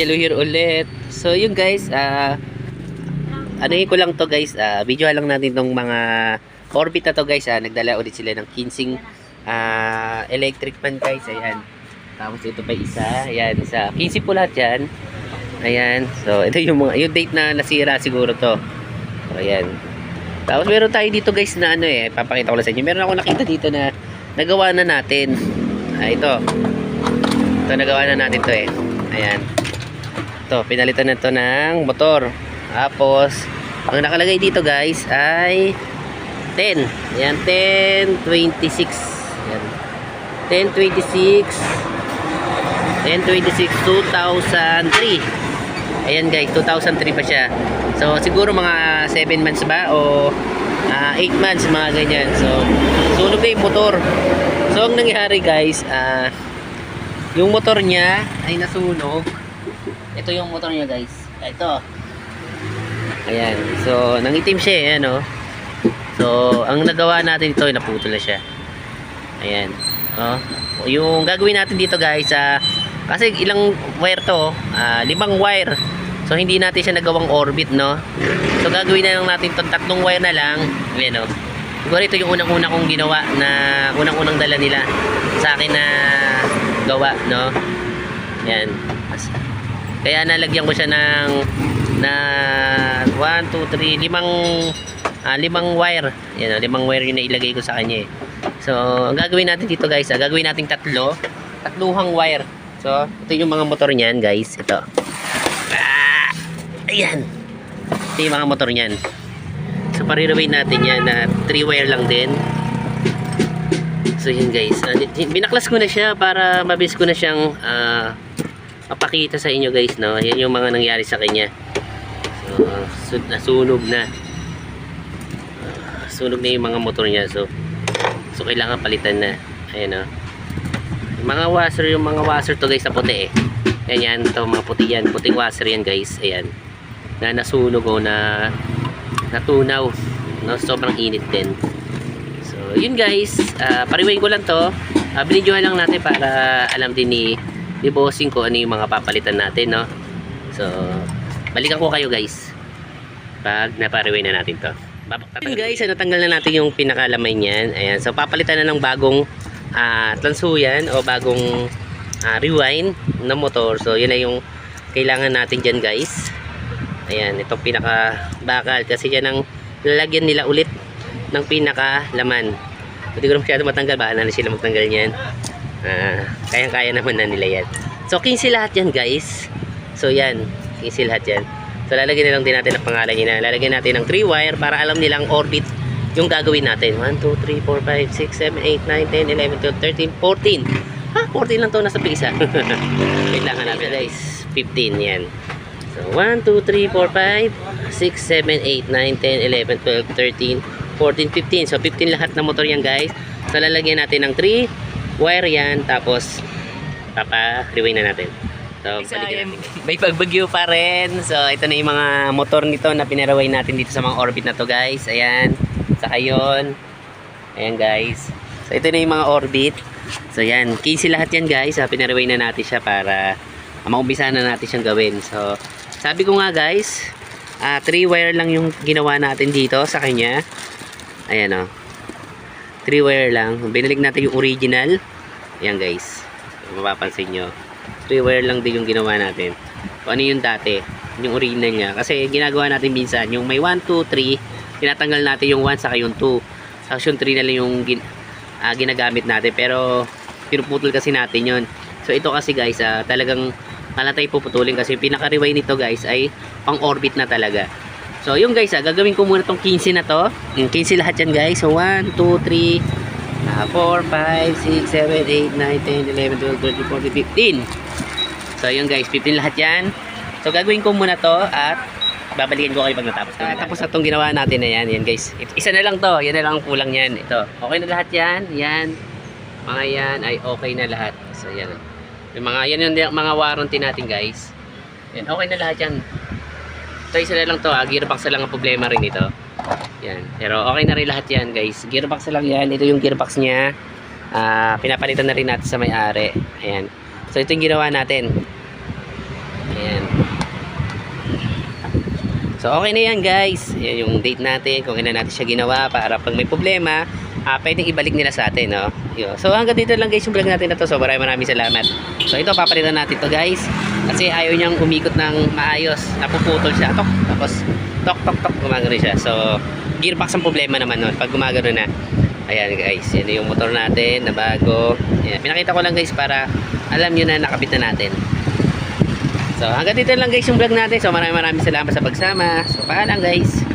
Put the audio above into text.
Yellow here ulit. So yun guys, ah ano ko lang to guys, ah video lang natin tong mga orbit na to guys, ah nagdala ulit sila ng kinsing ah electric fan guys, ayan. Tapos ito pa isa, ayan, isa. 15 po lahat yan. Ayan, so ito yung mga, yung date na nasira siguro to. So ayan. Tapos meron tayo dito guys na ano eh, papakita ko lang sa inyo. Meron ako nakita dito na nagawa na natin. Ah, ito. Ito nagawa na natin to eh. Ayan. Ito, pinalitan na to ng motor. Tapos, ang nakalagay dito guys ay 10. Ayan, 1026. Ayan. 1026 1026 2003. Ayan guys, 2003 pa siya. So, siguro mga 7 months ba o 8 months, mga ganyan. So, sunog na yung motor. So, ang nangyari guys, ah yung motor niya ay nasunog. Ito yung motor niya guys. Ito. Ayan. So, nangitim siya eh, ano. So, ang nagawa natin ito, naputol na siya. Ayan. Oh. Yung gagawin natin dito guys, ah, kasi ilang wire to, ah, limang wire. So, hindi natin siya nagawang orbit, no? So, gagawin na lang natin itong tatlong wire na lang. Ayan, oh. Siguro ito yung unang-unang kong ginawa na unang-unang dala nila sa akin na gawa, no? Yan. Kaya nalagyan ko siya ng na 1, 2, 3, limang ah, limang wire. Yan, oh, limang wire yung nailagay ko sa kanya eh. So, ang gagawin natin dito guys, ah, gagawin natin tatlo. Tatluhang wire. So, ito yung mga motor niyan guys. Ito. Ah, ayan. Ito yung mga motor niyan. So, pariraway natin yan na 3 wire lang din. So, yun guys. Uh, binaklas ko na siya para mabilis ko na siyang ah, mapakita sa inyo guys. No? Yan yung mga nangyari sa kanya. So, su- nasunog na. Ah, sunog na yung mga motor niya. So, so kailangan palitan na. Ayan o. Yung mga washer, yung mga washer to guys na puti eh. Yan yan. Ito mga puti yan. Puting washer yan guys. Ayan. Na nasunog o na natunaw. No? Sobrang init din. So, yun guys. Uh, pariwain ko lang to. Uh, binidyohan lang natin para alam din ni, ni bossing ko ano yung mga papalitan natin, no? So, balikan ko kayo guys. Pag napariway na natin to. Yun guys, ano, tanggal na natin yung pinakalamay niyan. Ayan. So, papalitan na ng bagong uh, transuyan o bagong uh, rewind na motor. So, yun na yung kailangan natin dyan guys. Ayan, itong pinaka bakal. Kasi yan ang lalagyan nila ulit ng pinaka laman. Hindi ko na masyado matanggal. Baka na sila magtanggal niyan. Ah, kayang-kaya naman na nila yan. So, 15 lahat yan guys. So, yan. 15 lahat yan. So, lalagyan na lang din natin ang pangalan niya. Lalagyan natin ng 3 wire para alam nilang orbit yung gagawin natin. 1, 2, 3, 4, 5, 6, 7, 8, 9, 10, 11, 12, 13, 14. Ha? 14 lang to nasa pisa. Wait lang hanapin guys. 15 yan. So, 1, 2, 3, 4, 5, 6, 7, 8, 9, 10, 11, 12, 13, 14, 15. So, 15 lahat na motor yan guys. So, lalagyan natin ng 3 wire yan. Tapos, papa-rewind na natin. So, balikan natin. May pagbagyo pa rin. So, ito na yung mga motor nito na pinaraway natin dito sa mga orbit na to guys. Ayan. Saka yun. Ayan guys. So, ito na yung mga orbit. So, yan. 15 lahat yan guys. So, pinaraway na natin siya para maumpisa na natin siyang gawin. So, sabi ko nga guys, 3 wire lang yung ginawa natin dito sa kanya. Ayan o. 3 wire lang. Binalik natin yung original. Ayan guys. Mapapansin nyo. 3 wire lang din yung ginawa natin. Kung ano yung dati. Yung original niya. Kasi ginagawa natin minsan. Yung may 1, 2, 3. Tinatanggal natin yung 1 saka yung 2. Tapos yung 3 na lang yung gin, ah, ginagamit natin. Pero pinuputol kasi natin yon So ito kasi guys. ah, talagang malatay puputulin kasi pinaka-rewind nito guys ay pang orbit na talaga. So yung guys ah, gagawin ko muna tong 15 na to. Yung 15 lahat yan guys. So 1, 2, 3, Ah, 4, 5, 6, 7, 8, 9, 10, 11, 12, 13, 14, 15. So, yun guys, 15 lahat yan. So, gagawin ko muna to at babalikin ko kayo pag natapos ko. Uh, tapos na itong ginawa natin na yan. Yan guys. Isa na lang to. Yan na lang ang kulang yan. Ito. Okay na lahat yan. Yan. Mga yan ay okay na lahat. So, yan. Yung mga, yan yung mga warranty natin guys. Yan. Okay na lahat yan. Ito isa na lang to. Ah. Gearbox na lang ang problema rin ito. Yan. Pero okay na rin lahat yan guys. Gearbox lang yan. Ito yung gearbox niya. Ah, pinapalitan na rin natin sa may-ari. Ayan. So ito yung ginawa natin. Ayan. So okay na yan guys. Yan yung date natin, kung kailan natin siya ginawa para pag may problema, ah pwedeng ibalik nila sa atin, no? Yo. So hanggang dito lang guys yung vlog natin na to. So maraming maraming salamat. So ito papalitan natin to guys. Kasi ayaw niyang umikot ng maayos. Napuputol siya. Tok. Tapos tok tok tok gumagano siya. So gearbox ang problema naman nun pag gumagano na. Ayan guys, yan yung motor natin na bago. Ayan. Pinakita ko lang guys para alam niyo na nakabit na natin. So hanggang dito lang guys yung vlog natin. So maraming maraming salamat sa pagsama. So paalam guys.